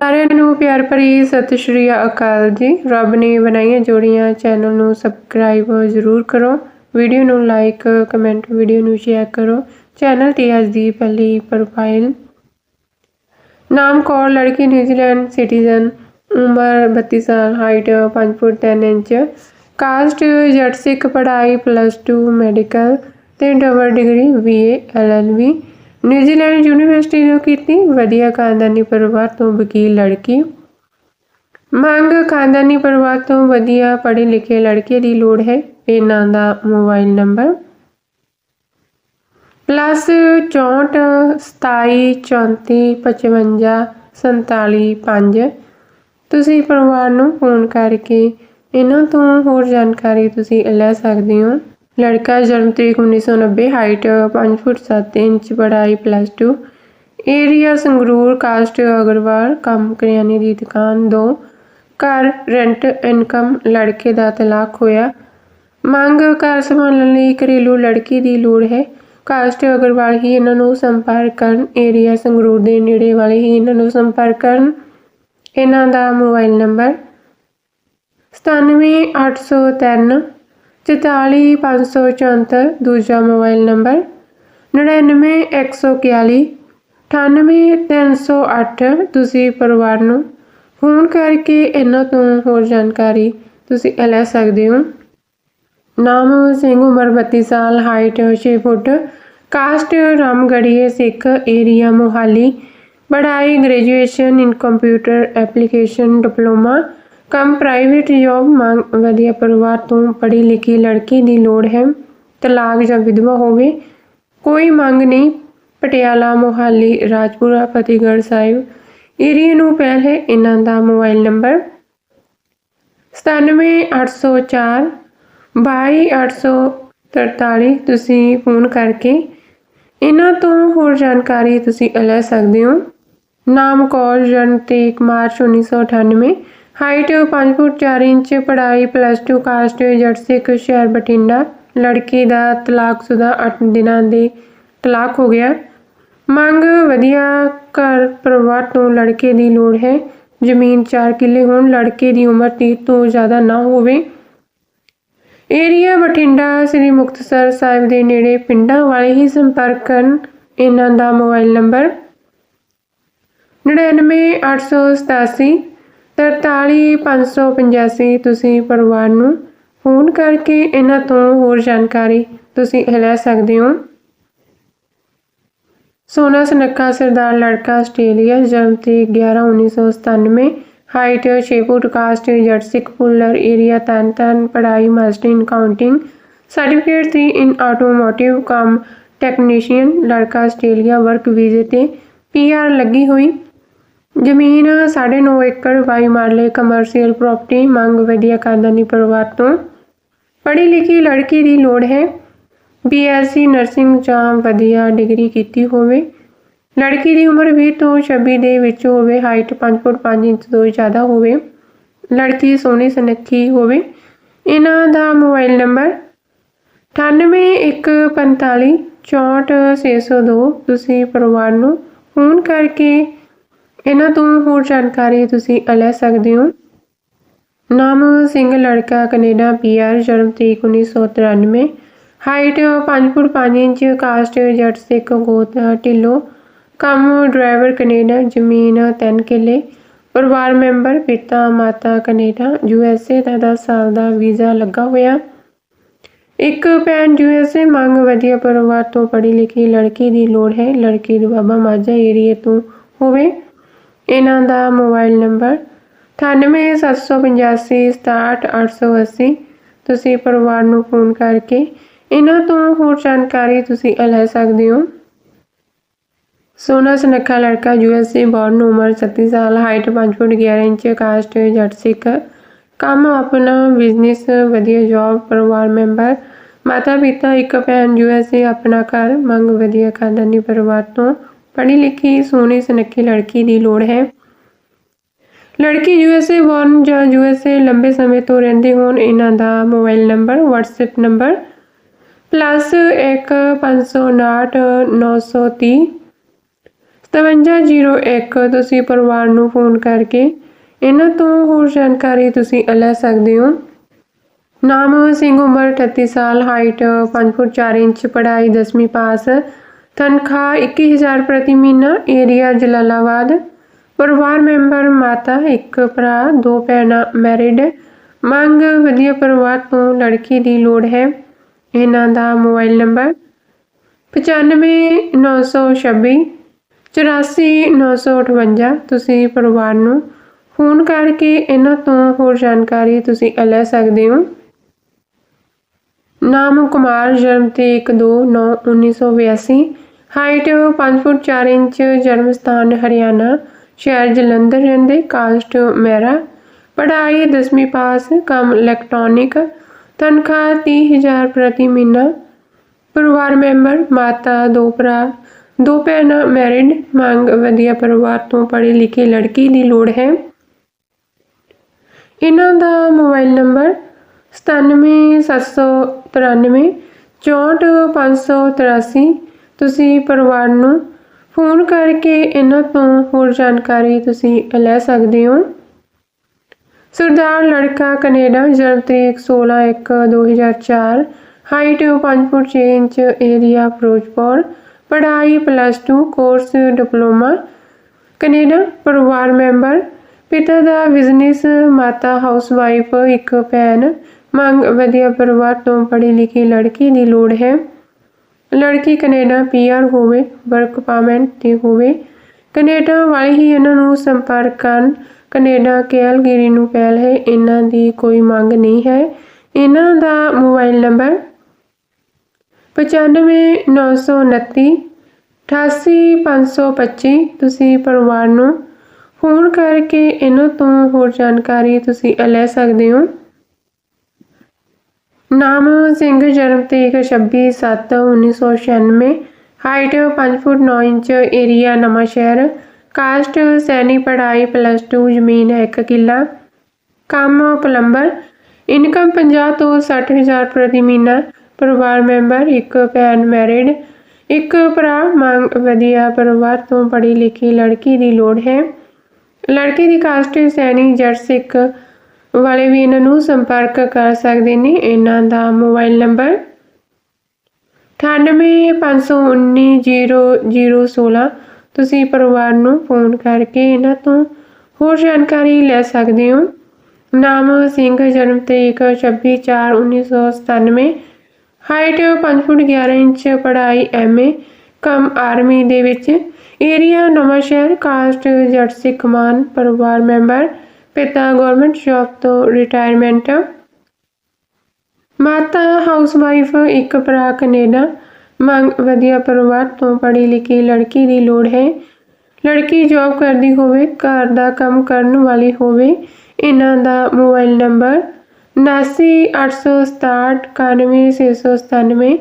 ਸਾਰਿਆਂ ਨੂੰ ਪਿਆਰ ਭਰੀ ਸਤਿ ਸ਼੍ਰੀ ਅਕਾਲ ਜੀ। ਰੱਬ ਨੇ ਬਣਾਈਆਂ ਜੋੜੀਆਂ ਚੈਨਲ ਨੂੰ ਸਬਸਕ੍ਰਾਈਬ ਜ਼ਰੂਰ ਕਰੋ। ਵੀਡੀਓ ਨੂੰ ਲਾਈਕ ਕਮੈਂਟ ਵੀਡੀਓ ਨੂੰ ਸ਼ੇਅਰ ਕਰੋ। ਚੈਨਲ ਤੇ ਅੱਜ ਦੀ ਪਹਿਲੀ ਪ੍ਰੋਫਾਈਲ ਨਾਮ ਕੌਰ, ਲੜਕੀ, ਨਿਊਜ਼ੀਲੈਂਡ ਸਿਟੀਜ਼ਨ ਉਮਰ 32 ਸਾਲ ਹਾਈਟ 5 ਫੁੱਟ 10 ਇੰਚ। ਕਾਸਟ ਜੱਟ ਸਿੱਖ ਪੜ੍ਹਾਈ ਪਲੱਸ 2 ਮੈਡੀਕਲ ਤੇ double degree BA LLB New Zealand university ਤੋਂ ਕੀਤੀ ਵਧੀਆ ਖਾਨਦਾਨੀ ਪਰਿਵਾਰ ਤੋਂ ਵਕੀਲ ਲੜਕੀ। ਮੰਗ ਖਾਨਦਾਨੀ ਪਰਿਵਾਰ ਤੋਂ ਵਧੀਆ ਪੜ੍ਹੇ ਲਿਖੇ ਲੜਕੇ ਦੀ ਲੋੜ ਹੈ। ਇਹਨਾਂ ਦਾ ਮੋਬਾਈਲ ਨੰਬਰ ਪਲੱਸ 64 27 34 55 47 5 ਤੁਸੀਂ ਪਰਿਵਾਰ ਨੂੰ ਫੋਨ ਕਰਕੇ ਇਹਨਾਂ ਤੋਂ ਹੋਰ ਜਾਣਕਾਰੀ ਤੁਸੀਂ ਲੈ ਸਕਦੇ ਹੋ। ਲੜਕਾ ਜਨਮ ਤਰੀਕ 1990 ਹਾਈਟ 5 ਫੁੱਟ 7 ਇੰਚ, ਪੜ੍ਹਾਈ plus 2 area Sangrur caste Agarwal, ਕੰਮ ਕਰਿਆਨੇ ਦੀ ਦੁਕਾਨ ਦੋ ਘਰ ਰੈਂਟ ਇਨਕਮ ਲੜਕੇ ਦਾ ਤਲਾਕ ਹੋਇਆ। ਮੰਗ ਘਰ ਸੰਭਾਲਣ ਲਈ ਘਰੇਲੂ ਲੜਕੀ ਦੀ ਲੋੜ ਹੈ। ਕਾਸਟ ਅਗਰਵਾਲ ਹੀ ਇਹਨਾਂ ਨੂੰ ਸੰਪਰਕ ਕਰਨ ਏਰੀਆ ਸੰਗਰੂਰ ਦੇ ਨੇੜੇ ਵਾਲੇ ਹੀ ਇਹਨਾਂ ਨੂੰ ਸੰਪਰਕ ਕਰਨ। ਇਹਨਾਂ ਦਾ ਮੋਬਾਈਲ ਨੰਬਰ 97803 44574 ਦੂਜਾ ਮੋਬਾਈਲ ਨੰਬਰ 99141 98308 ਤੁਸੀਂ ਪਰਿਵਾਰ ਨੂੰ ਫੋਨ ਕਰਕੇ ਇਹਨਾਂ ਤੋਂ ਹੋਰ ਜਾਣਕਾਰੀ ਤੁਸੀਂ ਲੈ ਸਕਦੇ ਹੋ। ਨਾਮ ਸਿੰਘ, ਉਮਰ 32 ਸਾਲ, height 6 foot, caste Ramgarhia Sikh area, Mohali. ਪੜ੍ਹਾਈ, graduation in computer application, diploma ਕੰਮ ਪ੍ਰਾਈਵੇਟ ਜੌਬ ਮੰਗ, ਵਧੀਆ ਪਰਿਵਾਰ ਤੋਂ ਪੜ੍ਹੀ ਲਿਖੀ ਲੜਕੀ ਦੀ ਲੋੜ ਹੈ, ਤਲਾਕ ਜਾਂ ਵਿਧਵਾ ਹੋਵੇ, ਕੋਈ ਮੰਗ ਨਹੀਂ। ਪਟਿਆਲਾ, ਮੋਹਾਲੀ, ਰਾਜਪੁਰਾ, ਫਤਿਹਗੜ੍ਹ ਸਾਹਿਬ ਏਰੀਆ ਨੂੰ ਪਹਿਲ ਹੈ ਇਹਨਾਂ ਦਾ ਮੋਬਾਈਲ ਨੰਬਰ। 97804 22843 ਤੁਸੀਂ ਫੋਨ ਕਰਕੇ ਇਹਨਾਂ ਤੋਂ ਹੋਰ ਜਾਣਕਾਰੀ ਤੁਸੀਂ ਲੈ ਸਕਦੇ ਹੋ। ਨਾਮ ਕੌਰ, ਜਨਮ ਤਰੀਕ, ਮਾਰਚ 1998 ਹਾਈਟ 5 ਫੁੱਟ 4 ਇੰਚ, ਪੜ੍ਹਾਈ ਪਲੱਸ 2 ਕਾਸਟ ਜੱਟ ਸਿੱਖ, ਸ਼ਹਿਰ ਬਠਿੰਡਾ। ਲੜਕੀ ਦਾ ਤਲਾਕਸ਼ੁਦਾ 8 ਦਿਨਾਂ ਦੇ ਤਲਾਕ ਹੋ ਗਿਆ। ਮੰਗ ਵਧੀਆ ਘਰ ਪਰਿਵਾਰ ਤੋਂ ਲੜਕੇ ਦੀ ਲੋੜ ਹੈ। ਜ਼ਮੀਨ 4 ਕਿੱਲੇ ਹੋਣ, ਲੜਕੇ ਦੀ ਉਮਰ 30 ਤੋਂ ਜ਼ਿਆਦਾ ਨਾ ਹੋਵੇ। ਏਰੀਆ ਬਠਿੰਡਾ ਸ੍ਰੀ ਮੁਕਤਸਰ ਸਾਹਿਬ ਦੇ ਨੇੜੇ ਪਿੰਡਾਂ ਵਾਲੇ ਹੀ ਸੰਪਰਕ ਕਰਨ ਇਹਨਾਂ ਦਾ ਮੋਬਾਈਲ ਨੰਬਰ 99887 43585 ਤੁਸੀਂ ਪਰਿਵਾਰ ਨੂੰ ਫੋਨ ਕਰਕੇ ਇਹਨਾਂ ਤੋਂ ਹੋਰ ਜਾਣਕਾਰੀ ਤੁਸੀਂ ਲੈ ਸਕਦੇ ਹੋ। ਸੋਨਾ ਸਨੱਖਾ ਸਰਦਾਰ ਲੜਕਾ ਆਸਟ੍ਰੇਲੀਆ ਜਨਮ ਤੇ 11 1997 ਹਾਈਟ 6 ਫੁੱਟ, ਕਾਸਟ ਜੱਟ ਸਿੱਖ ਪੁੱਲਰ ਏਰੀਆ, ਤਨ ਤਨ, ਪੜ੍ਹਾਈ master in counting, certificate 3 in automotive cum technician, ਲੜਕਾ ਆਸਟ੍ਰੇਲੀਆ ਵਰਕ ਵੀਜ਼ੇ ਤੇ ਪੀਆਰ ਲੱਗੀ ਹੋਈ। ਜ਼ਮੀਨ 9.5 ਏਕੜ ਵਾਈ ਮਾਰਲੇ ਕਮਰਸ਼ੀਅਲ ਪ੍ਰਾਪਰਟੀ ਮੰਗ ਵਧੀਆ ਖਾਨਦਾਨੀ ਪਰਿਵਾਰ ਤੋਂ। ਪੜ੍ਹੀ ਲਿਖੀ ਲੜਕੀ ਦੀ ਲੋੜ ਹੈ। ਬੀਐਸਸੀ ਨਰਸਿੰਗ ਜਾਂ ਵਧੀਆ ਡਿਗਰੀ ਕੀਤੀ ਹੋਵੇ। ਲੜਕੀ ਦੀ ਉਮਰ 20 ਤੋਂ 26 ਦੇ ਵਿੱਚ ਹੋਵੇ ਹਾਈਟ 5 ਫੁੱਟ 5 ਇੰਚ ਤੋਂ ਜ਼ਿਆਦਾ ਹੋਵੇ। ਲੜਕੀ ਸੋਹਣੀ ਸੁਨੱਖੀ ਹੋਵੇ। ਇਹਨਾਂ ਦਾ ਮੋਬਾਈਲ ਨੰਬਰ 9815 64602 ਤੁਸੀਂ ਪਰਿਵਾਰ ਨੂੰ ਫੋਨ ਕਰਕੇ ਇਹਨਾਂ ਤੋਂ ਹੋਰ ਜਾਣਕਾਰੀ ਤੁਸੀਂ ਲੈ ਸਕਦੇ ਹੋ। ਨਾਮ ਸਿੰਘ, ਲੜਕਾ, ਕੈਨੇਡਾ ਪੀਆਰ ਜਨਮ ਤਰੀਕ 1993 ਹਾਈਟ 5 ਫੁੱਟ 5 ਇੰਚ, ਕਾਸਟ ਜੱਟ ਸਿੱਖ ਗੋਤ ਢਿੱਲੋ। ਕੰਮ ਡਰਾਈਵਰ ਕੈਨੇਡਾ, ਜ਼ਮੀਨ 3 ਕਿੱਲੇ। ਪਰਿਵਾਰ ਮੈਂਬਰ, ਪਿਤਾ, ਮਾਤਾ ਕੈਨੇਡਾ ਏ ਦਾ 10 ਸਾਲ ਦਾ ਵੀਜ਼ਾ ਲੱਗਾ ਹੋਇਆ। ਇੱਕ ਭੈਣ ਯੂ ਐੱਸ ਏ, ਮੰਗ ਵਧੀਆ ਪਰਿਵਾਰ ਤੋਂ ਪੜ੍ਹੀ ਲਿਖੀ ਲੜਕੀ ਦੀ ਲੋੜ ਹੈ। ਲੜਕੀ ਦੁਆਬਾ ਮਾਝਾ ਏਰੀਏ ਤੋਂ ਹੋਵੇ। ਇਹਨਾਂ ਦਾ ਮੋਬਾਈਲ ਨੰਬਰ 9875867880 ਤੁਸੀਂ ਪਰਿਵਾਰ ਨੂੰ ਫੋਨ ਕਰਕੇ ਇਹਨਾਂ ਤੋਂ ਹੋਰ ਜਾਣਕਾਰੀ ਤੁਸੀਂ ਲੈ ਸਕਦੇ ਹੋ। ਸੋਨਾ ਸੁਨੱਖਾ ਲੜਕਾ ਯੂਐਸਏ ਬੌਰਨ ਉਮਰ 37 ਸਾਲ, ਹਾਈਟ 5 ਫੁੱਟ 11 ਇੰਚ, ਕਾਸਟ ਜੱਟ ਸਿੱਖ। ਕੰਮ ਆਪਣਾ ਬਿਜ਼ਨਸ, ਵਧੀਆ ਜੌਬ, ਪਰਿਵਾਰ ਮੈਂਬਰ ਮਾਤਾ ਪਿਤਾ ਇੱਕ ਭੈਣ ਯੂਐਸਏ ਆਪਣਾ ਘਰ, ਮੰਗ ਵਧੀਆ ਖਾਨਦਾਨੀ ਪਰਿਵਾਰ ਤੋਂ ਪੜ੍ਹੀ ਲਿਖੀ ਸੋਹਣੀ ਸੁਨੱਖੀ ਲੜਕੀ ਦੀ ਲੋੜ ਹੈ। ਲੜਕੀ ਯੂਐਸਏ ਬੌਰਨ ਜਾਂ ਯੂਐਸਏ ਲੰਬੇ ਸਮੇਂ ਤੋਂ ਰਹਿੰਦੇ ਹੋਣ, ਇਹਨਾਂ ਦਾ ਮੋਬਾਈਲ ਨੰਬਰ WhatsApp ਨੰਬਰ +1 559 930 5701 ਤੁਸੀਂ ਪਰਿਵਾਰ ਨੂੰ ਫੋਨ ਕਰਕੇ ਇਹਨਾਂ ਤੋਂ ਹੋਰ ਜਾਣਕਾਰੀ ਤੁਸੀਂ ਲੈ ਸਕਦੇ ਹੋ। ਨਾਮ, ਸਿੰਘ ਉਮਰ 38 ਸਾਲ ਹਾਈਟ 5 ਫੁੱਟ 4 ਇੰਚ, ਪੜ੍ਹਾਈ 10ਵੀਂ ਪਾਸ ਤਨਖਾਹ 21000 ਪ੍ਰਤੀ ਮਹੀਨਾ, ਏਰੀਆ ਜਲਾਲਾਬਾਦ। ਪਰਿਵਾਰ ਮੈਂਬਰ ਮਾਤਾ, ਇੱਕ ਭਰਾ, ਦੋ ਭੈਣਾਂ ਮੈਰਿਡ ਮੰਗ ਵਧੀਆ ਪਰਿਵਾਰ ਤੋਂ ਲੜਕੀ ਦੀ ਲੋੜ ਹੈ। ਇਹਨਾਂ ਦਾ ਮੋਬਾਈਲ ਨੰਬਰ 95926 84958 ਤੁਸੀਂ ਪਰਿਵਾਰ ਨੂੰ ਫੋਨ ਕਰਕੇ ਇਹਨਾਂ ਤੋਂ ਹੋਰ ਜਾਣਕਾਰੀ ਤੁਸੀਂ ਲੈ ਸਕਦੇ ਹੋ। ਨਾਮ ਕੁਮਾਰ, ਜਨਮ ਤੇ 1291982 ਹਾਈਟ 5 ਫੁੱਟ 4 ਇੰਚ, ਜਨਮ ਸਥਾਨ ਹਰਿਆਣਾ। ਸ਼ਹਿਰ ਜਲੰਧਰ ਰਹਿੰਦੇ ਕਾਸਟ ਮੇਰਾ ਪੜ੍ਹਾਈ 10ਵੀਂ ਪਾਸ, ਕੰਮ ਇਲੈਕਟ੍ਰੋਨਿਕ। ਤਨਖਾਹ 30000 ਪ੍ਰਤੀ ਮਹੀਨਾ। ਪਰਿਵਾਰ ਮੈਂਬਰ, ਮਾਤਾ, ਦੋ ਭਰਾ। ਦੋ ਭੈਣਾਂ ਮੈਰਿਡ। ਮੰਗ ਵਧੀਆ ਪਰਿਵਾਰ ਤੋਂ ਪੜ੍ਹੀ ਲਿਖੀ ਲੜਕੀ ਦੀ ਲੋੜ ਹੈ। ਇਹਨਾਂ ਦਾ ਮੋਬਾਈਲ ਨੰਬਰ 97793 64583 ਤੁਸੀਂ ਪਰਿਵਾਰ ਨੂੰ ਫੋਨ ਕਰਕੇ ਇਹਨਾਂ ਤੋਂ ਹੋਰ ਜਾਣਕਾਰੀ ਤੁਸੀਂ ਲੈ ਸਕਦੇ ਹੋ। ਸਰਦਾਰ ਲੜਕਾ ਕੈਨੇਡਾ, ਜਨਮ ਤਰੀਕ 16/1/2004 height 5 foot 6 inch, area Firozpur. ਪੜ੍ਹਾਈ ਪਲੱਸ 2 ਕੋਰਸ ਡਿਪਲੋਮਾ। ਕੈਨੇਡਾ, ਪਰਿਵਾਰ ਮੈਂਬਰ। ਪਿਤਾ ਦਾ ਬਿਜ਼ਨਸ ਮਾਤਾ ਹਾਊਸਵਾਈਫ ਇੱਕ ਭੈਣ। ਮੰਗ, ਵਧੀਆ ਪਰਿਵਾਰ ਤੋਂ ਪੜ੍ਹੀ ਲਿਖੀ ਲੜਕੀ ਦੀ ਲੋੜ ਹੈ। ਲੜਕੀ ਕੈਨੇਡਾ ਪੀਆਰ ਹੋਵੇ, ਵਰਕ ਪਰਮਿਟ ਤੇ ਹੋਵੇ। ਕੈਨੇਡਾ ਵਾਲੇ ਹੀ ਇਹਨਾਂ ਨੂੰ ਸੰਪਰਕ ਕਰਨ, ਕੈਨੇਡਾ ਕੈਲਗਰੀ ਨੂੰ ਪਹਿਲ ਹੈ, ਇਹਨਾਂ ਦੀ ਕੋਈ ਮੰਗ ਨਹੀਂ ਹੈ। ਇਹਨਾਂ ਦਾ ਮੋਬਾਈਲ ਨੰਬਰ 95929 88525 ਤੁਸੀਂ ਪਰਿਵਾਰ ਨੂੰ ਫੋਨ ਕਰਕੇ ਇਹਨਾਂ ਤੋਂ ਹੋਰ ਜਾਣਕਾਰੀ ਤੁਸੀਂ ਲੈ ਸਕਦੇ ਹੋ। ਨਾਮ ਸਿੰਘ ਜਨਮ ਤਰੀਕ 26/7/1996 ਹਾਈਟ 5 ਫੁੱਟ 9 ਇੰਚ ਏਰੀਆ ਨਵਾਂ ਸ਼ਹਿਰ ਕਾਸਟ ਸੈਨੀ ਪੜ੍ਹਾਈ ਪਲੱਸ 2 ਜ਼ਮੀਨ ਹੈ 1 ਕਿੱਲਾ ਕੰਮ ਪਲੰਬਰ ਇਨਕਮ 50 ਤੋਂ 60000 ਪ੍ਰਤੀ ਮਹੀਨਾ ਪਰਿਵਾਰ ਮੈਂਬਰ ਇੱਕ ਭੈਣ ਮੈਰਿਡ ਇੱਕ ਭਰਾ ਮੰਗ ਵਧੀਆ ਪਰਿਵਾਰ ਤੋਂ ਪੜ੍ਹੀ ਲਿਖੀ ਲੜਕੀ ਦੀ ਲੋੜ ਹੈ ਲੜਕੀ ਦੀ ਕਾਸਟ ਸੈਨੀ ਜੱਟ ਸਿੱਖ ਵਾਲੇ ਵੀ ਇਹਨਾਂ ਨੂੰ ਸੰਪਰਕ ਕਰ ਸਕਦੇ ਨੇ। ਇਹਨਾਂ ਦਾ ਮੋਬਾਈਲ ਨੰਬਰ 9851900016 ਤੁਸੀਂ ਪਰਿਵਾਰ ਨੂੰ ਫੋਨ ਕਰਕੇ ਇਹਨਾਂ ਤੋਂ ਹੋਰ ਜਾਣਕਾਰੀ ਲੈ ਸਕਦੇ ਹੋ। ਨਾਮ ਸਿੰਘ, ਜਨਮ ਤਰੀਕ 26/4/1997 ਹਾਈਟ 5 ਫੁੱਟ 11 ਇੰਚ, ਪੜ੍ਹਾਈ ਐਮਏ ਕਮ ਆਰਮੀ ਦੇ ਵਿੱਚ। ਏਰੀਆ ਨਵਾਂ ਸ਼ਹਿਰ ਕਾਸਟ ਜੱਟ ਸਿੱਖ ਮਾਨ, ਪਰਿਵਾਰ ਮੈਂਬਰ ਪਿਤਾ ਗਵਰਨਮੈਂਟ ਜੌਬ ਤੋਂ ਰਿਟਾਇਰਮੈਂਟ ਮਾਤਾ ਹਾਊਸਵਾਈਫ ਇੱਕ ਭਰਾ ਕੈਨੇਡਾ। ਮੰਗ, ਵਧੀਆ ਪਰਿਵਾਰ ਤੋਂ ਪੜ੍ਹੀ ਲਿਖੀ ਲੜਕੀ ਦੀ ਲੋੜ ਹੈ। ਲੜਕੀ ਜੌਬ ਕਰਦੀ ਹੋਵੇ, ਘਰ ਦਾ ਕੰਮ ਕਰਨ ਵਾਲੀ ਹੋਵੇ, ਇਹਨਾਂ ਦਾ ਮੋਬਾਈਲ ਨੰਬਰ 7986699697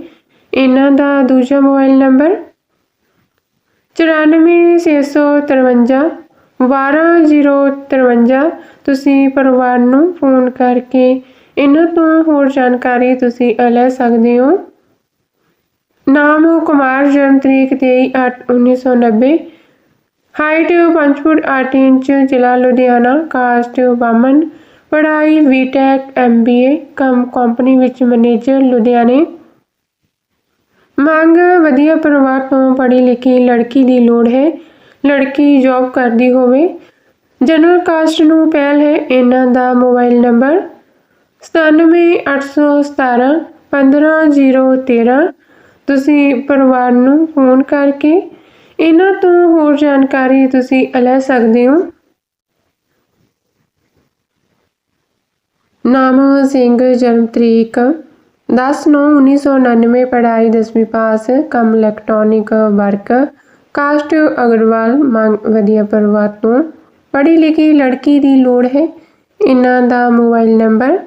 ਇਹਨਾਂ ਦਾ ਦੂਜਾ ਮੋਬਾਈਲ ਨੰਬਰ 94653 12053 ਤੁਸੀਂ ਪਰਿਵਾਰ ਨੂੰ ਫੋਨ ਕਰਕੇ ਇਹਨਾਂ ਤੋਂ ਹੋਰ ਜਾਣਕਾਰੀ ਤੁਸੀਂ ਲੈ ਸਕਦੇ ਹੋ। ਨਾਮ ਕੁਮਾਰ, ਜਨਮ ਤਰੀਕ 23/8/1990 ਹਾਈਟ 5 ਫੁੱਟ 8 ਇੰਚ, ਜ਼ਿਲ੍ਹਾ ਲੁਧਿਆਣਾ। ਕਾਸਟ ਬਾਮਨ। ਪੜ੍ਹਾਈ B Tech MBA cum company ਵਿੱਚ ਮੈਨੇਜਰ ਲੁਧਿਆਣੇ। ਮੰਗ, ਵਧੀਆ ਪਰਿਵਾਰ ਤੋਂ ਪੜ੍ਹੀ ਲਿਖੀ ਲੜਕੀ ਦੀ ਲੋੜ ਹੈ। ਲੜਕੀ ਜੌਬ ਕਰਦੀ ਹੋਵੇ। ਜਨਰਲ ਕਾਸਟ ਨੂੰ ਪਹਿਲ ਹੈ ਇਹਨਾਂ ਦਾ ਮੋਬਾਈਲ ਨੰਬਰ 978117 15013 ਤੁਸੀਂ ਪਰਿਵਾਰ ਨੂੰ ਫੋਨ ਕਰਕੇ ਇਹਨਾਂ ਤੋਂ ਹੋਰ ਜਾਣਕਾਰੀ ਤੁਸੀਂ ਲੈ ਸਕਦੇ ਹੋ। ਨਾਮ ਸਿੰਘ ਜਨਮ ਤਰੀਕ 10/9/1999 ਪੜ੍ਹਾਈ 10ਵੀਂ ਪਾਸ, ਕੰਮ ਇਲੈਕਟ੍ਰੋਨਿਕ ਵਰਕ ਕਾਸਟ ਅਗਰਵਾਲ, ਮੰਗ, ਵਧੀਆ ਪਰਿਵਾਰ ਤੋਂ। ਪੜ੍ਹੀ ਲਿਖੀ ਲੜਕੀ ਦੀ ਲੋੜ ਹੈ। ਇਹਨਾਂ ਦਾ ਮੋਬਾਈਲ ਨੰਬਰ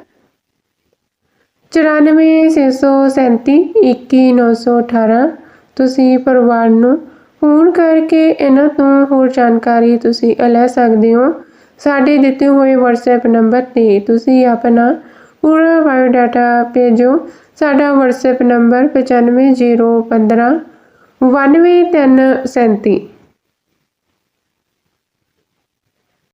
9467 21918 ਤੁਸੀਂ ਪਰਿਵਾਰ ਨੂੰ ਫੋਨ ਕਰਕੇ ਇਹਨਾਂ ਤੋਂ ਹੋਰ ਜਾਣਕਾਰੀ ਤੁਸੀਂ ਲੈ ਸਕਦੇ ਹੋ। ਸਾਡੇ ਦਿੱਤੇ ਹੋਏ WhatsApp ਨੰਬਰ ਤੇ ਤੁਸੀਂ ਆਪਣਾ ਪੂਰਾ ਬਾਇਓਡਾਟਾ ਭੇਜੋ। ਸਾਡਾ WhatsApp ਨੰਬਰ 95015 92337